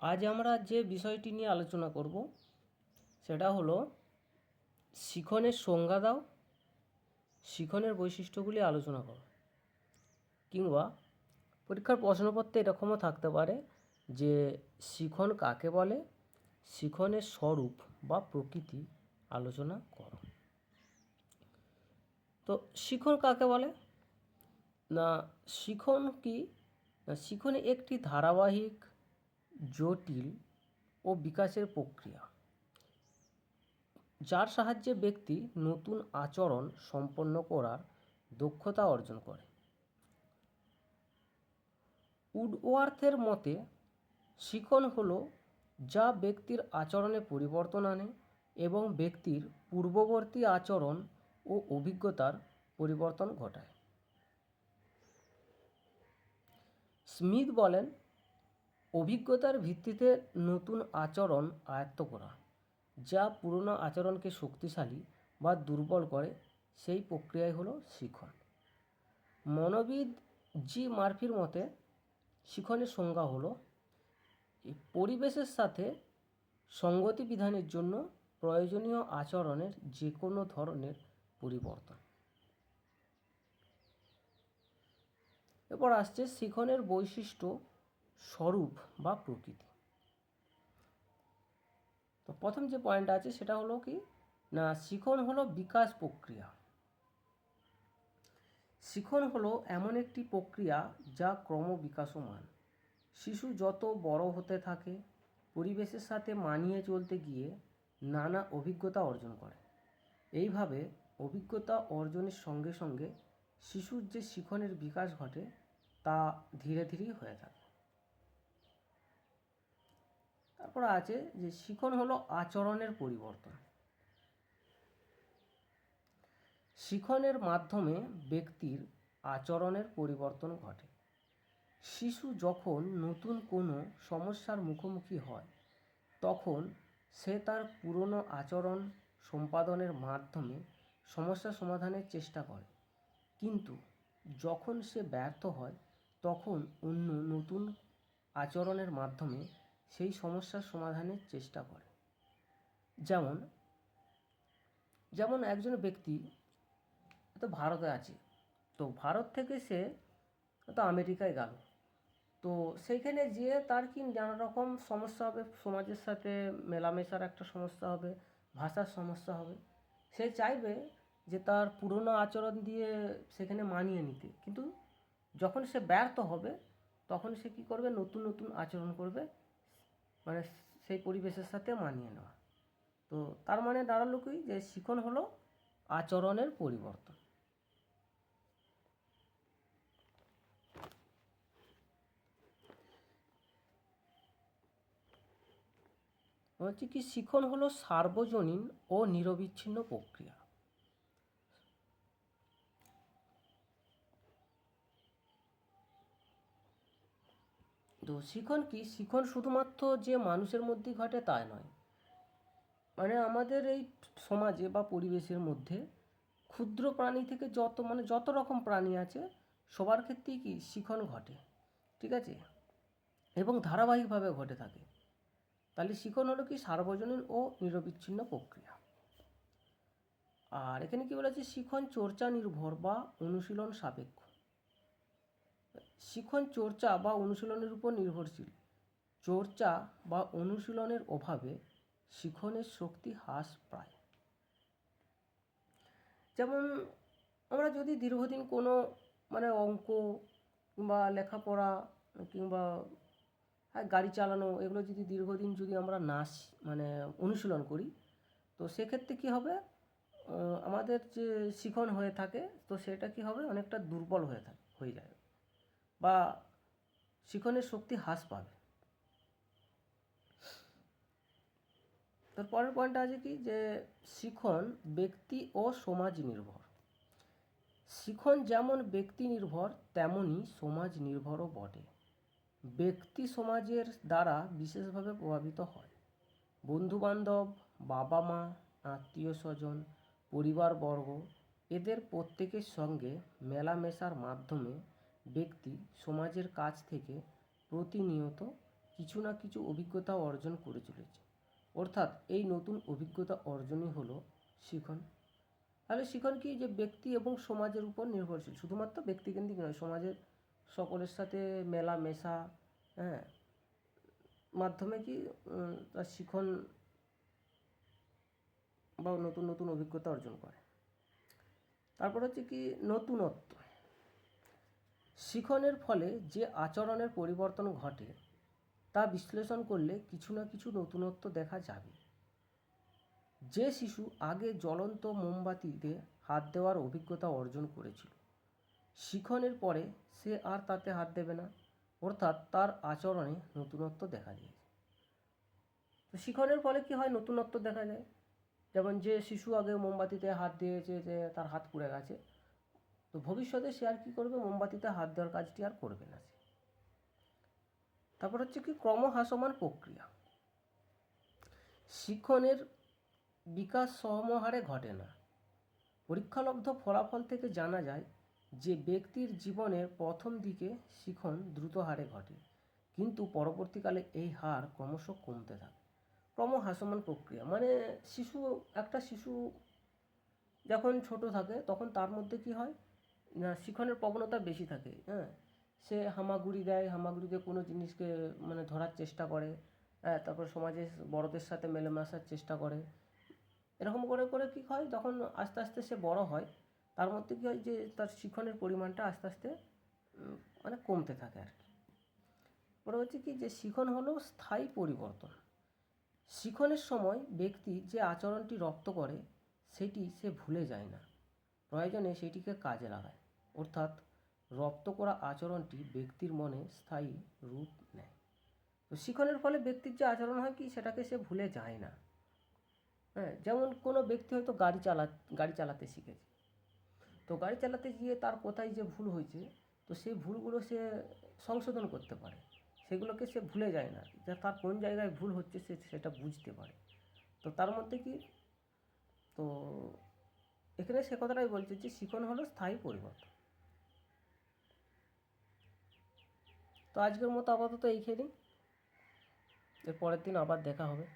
আজ আমরা যে বিষয়টি নিয়ে আলোচনা করব, সেটা হলো শিখনের সংজ্ঞা দাও, শিখনের বৈশিষ্ট্যগুলি আলোচনা করো। কিংবা পরীক্ষার প্রশ্নপত্রে এরকমও থাকতে পারে যে শিখন কাকে বলে? শিখনের স্বরূপ বা প্রকৃতি আলোচনা করো। তো শিখন কাকে বলে? না, শিখন কি? না, শিখন একটি ধারাবাহিক জটিল ও বিকাশের প্রক্রিয়া। যার সাহায্যে ব্যক্তি নতুন আচরণ সম্পন্ন করার দক্ষতা অর্জন করে। উডওয়ার্থের মতে, শিখন হলো যা ব্যক্তির আচরণে পরিবর্তন আনে এবং ব্যক্তির পূর্ববর্তী আচরণ ও অভিজ্ঞতার পরিবর্তন ঘটায়। স্মিথ বলেন অভিজ্ঞতার ভিত্তিতে নতুন আচরণ আয়ত্ত করা, যা পুরনো আচরণকে শক্তিশালী বা দুর্বল করে, সেই প্রক্রিয়াই হলো শিখন। মনোবিদ জি মার্ফির মতে, শিখনের সংজ্ঞা হলো, পরিবেশের সাথে সঙ্গতি বিধানের জন্য প্রয়োজনীয় আচরণের যে কোনো ধরনের পরিবর্তন। এরপর আসছে শিখনের বৈশিষ্ট্য স্বরূপ বা প্রকৃতি। তো প্রথম যে পয়েন্ট আছে সেটা হলো কি, না, শিখন হলো বিকাশ প্রক্রিয়া। শিখন হলো এমন একটি প্রক্রিয়া যা ক্রমবিকাশমান শিশু যত বড় হতে থাকে, পরিবেশের সাথে মানিয়ে চলতে গিয়ে নানা অভিজ্ঞতা অর্জন করে। এইভাবে অভিজ্ঞতা অর্জনের সঙ্গে সঙ্গে শিশুর যে শিখনের বিকাশ ঘটে, তা ধীরে ধীরেই হয়ে থাকে। তারপর আছে যে শিখন হলো আচরণের পরিবর্তন। শিখনের মাধ্যমে ব্যক্তির আচরণের পরিবর্তন ঘটে। শিশু যখন নতুন কোনো সমস্যার মুখোমুখি হয়, তখন সে তার পুরনো আচরণ সম্পাদনের মাধ্যমে সমস্যা সমাধানের চেষ্টা করে। কিন্তু যখন সে ব্যর্থ হয়, তখন অন্য নতুন আচরণের মাধ্যমে সেই সমস্যার সমাধানের চেষ্টা করে। যেমন যেমন একজন ব্যক্তি তো ভারতে আছে, তো ভারত থেকে সে তো আমেরিকায় গেল। তো সেইখানে যেয়ে তার কি নানা রকম সমস্যা হবে? সমাজের সাথে মেলামেশার একটা সমস্যা হবে, ভাষার সমস্যা হবে। সে চাইবে যে তার পুরনো আচরণ দিয়ে সেখানে মানিয়ে নিতে। কিন্তু যখন সে ব্যর্থ হবে, তখন সে কী করবে? নতুন নতুন আচরণ করবে। মানে সেই পরিবেশের সাথে মানিয়ে নেওয়া। তো তার মানে দাঁড়াল কি যে শিখন হলো আচরণের পরিবর্তন। হচ্ছে কি, শিখন হলো সার্বজনীন ও নিরবিচ্ছিন্ন প্রক্রিয়া। তো শিখন কি? শিখন শুধুমাত্র যে মানুষের মধ্যেই ঘটে তাই নয়। মানে আমাদের এই সমাজে বা পরিবেশের মধ্যে ক্ষুদ্র প্রাণী থেকে যত মানে যত রকম প্রাণী আছে, সবার ক্ষেত্রেই কি শিখন ঘটে, ঠিক আছে? এবং ধারাবাহিকভাবে ঘটে থাকে। তাহলে শিখন হলো কি সার্বজনীন ও নিরবিচ্ছিন্ন প্রক্রিয়া। আর এখানে কি বলেছে? শিখন চর্চা, নির্ভর বা অনুশীলন সাপেক্ষ। শিখন চর্চা বা অনুশীলনের উপর নির্ভরশীল। চর্চা বা অনুশীলনের অভাবে শিখনের শক্তি হ্রাস পায়। যেমন আমরা যদি দীর্ঘদিন কোনো মানে অঙ্ক কিংবা লেখাপড়া কিংবা হ্যাঁ গাড়ি চালানো এগুলো যদি দীর্ঘদিন যদি আমরা নাচ মানে অনুশীলন করি, তো সেক্ষেত্রে কী হবে? আমাদের যে শিখন হয়ে থাকে, তো সেটা কী হবে? অনেকটা দুর্বল হয়ে থাকে, হয়ে যায়। বা শিখনের শক্তি হ্রাস পাবে। তার পরের পয়েন্টটা আছে কি? যে শিখন ব্যক্তি ও সমাজ নির্ভর। শিখন যেমন ব্যক্তি নির্ভর, তেমনই সমাজ নির্ভরও বটে। ব্যক্তি সমাজের দ্বারা বিশেষভাবে প্রভাবিত হয়। বন্ধুবান্ধব বাবা মা আত্মীয় স্বজন পরিবারবর্গ, এদের প্রত্যেকের সঙ্গে মেলামেশার মাধ্যমে ব্যক্তি সমাজের কাছ থেকে প্রতিনিয়ত কিছু না কিছু অভিজ্ঞতা অর্জন করে চলেছে। অর্থাৎ এই নতুন অভিজ্ঞতা অর্জনই হলো শিখন। তাহলে শিখন কি যে ব্যক্তি এবং সমাজের উপর নির্ভরশীল? শুধুমাত্র ব্যক্তিকেন্দ্রিক নয়, সমাজের সকলের সাথে মেলা মেশা হ্যাঁ মাধ্যমে কি তার শিখন বা নতুন নতুন অভিজ্ঞতা অর্জন করে। তারপর হচ্ছে কি নতুনত্ব। শিখনের ফলে যে আচরণের পরিবর্তন ঘটে, তা বিশ্লেষণ করলে কিছু না কিছু নতুনত্ব দেখা যাবে। যে শিশু আগে জ্বলন্ত মোমবাতিতে হাত দেওয়ার অভিজ্ঞতা অর্জন করেছিল, শিখনের পরে সে আর তাতে হাত দেবে না, অর্থাৎ তার আচরণে নতুনত্ব দেখা দিয়েছে। তো শিখনের ফলে কি হয় নতুনত্ব দেখা যায়? যেমন যে শিশু আগে মোমবাতিতে হাত দিয়েছে যে তার হাত পুড়ে গেছে তো ভবিষ্যতে সে আর কি করবে? মোমবাতিতে হাত দেওয়ার কাজটি আর করবে না সে। তারপর হচ্ছে কি ক্রমহাসমান প্রক্রিয়া। শিক্ষণের বিকাশ সমহারে ঘটে না। পরীক্ষালব্ধ ফলাফল থেকে জানা যায় যে ব্যক্তির জীবনের প্রথম দিকে শিখন দ্রুত হারে ঘটে, কিন্তু পরবর্তীকালে এই হার ক্রমশ কমতে থাকে। ক্রমহাসমান প্রক্রিয়া। মানে শিশু, একটা শিশু যখন ছোট থাকে, তখন তার মধ্যে কি হয়? শিখনের প্রবণতা বেশি থাকে হ্যাঁ। সে হামাগুড়ি দেয় হামাগুড়ি দিয়ে কোনো জিনিসকে মানে ধরার চেষ্টা করে হ্যাঁ তারপর সমাজে বড়দের সাথে মেলামেশার চেষ্টা করে। এরকম করে করে কী হয়, যখন আস্তে আস্তে সে বড় হয়, তার মধ্যে কী হয় যে তার শিখনের পরিমাণটা আস্তে আস্তে মানে কমতে থাকে আর কি। পরে হচ্ছে কি যে শিখন হলো স্থায়ী পরিবর্তন। শিখনের সময় ব্যক্তি যে আচরণটি রপ্ত করে, সেটি সে ভুলে যায় না। প্রয়োজনে সেটিকে কাজে লাগায়। অর্থাৎ রপ্ত করা আচরণটি ব্যক্তির মনে স্থায়ী রূপ নেয়। তো শিখনের ফলে ব্যক্তির যে আচরণ হয় কি, সেটাকে সে ভুলে যায় না। হ্যাঁ যেমন কোনো ব্যক্তি হয়তো গাড়ি চালা, গাড়ি চালাতে শিখেছে। তো গাড়ি চালাতে গিয়ে তার কোথায় যে ভুল হয়েছে, তো সেই ভুলগুলো সে সংশোধন করতে পারে। সেগুলোকে সে ভুলে যায় না। যে তার কোন জায়গায় ভুল হচ্ছে সে সেটা বুঝতে পারে। তো তার মধ্যে কি? তো এখানে সে কথাটাই বলছে যে শিখন হলো স্থায়ী পরিবর্তন। তো আজকের মতো আপাতত এইখানেই। এর পরের দিন আবার দেখা হবে।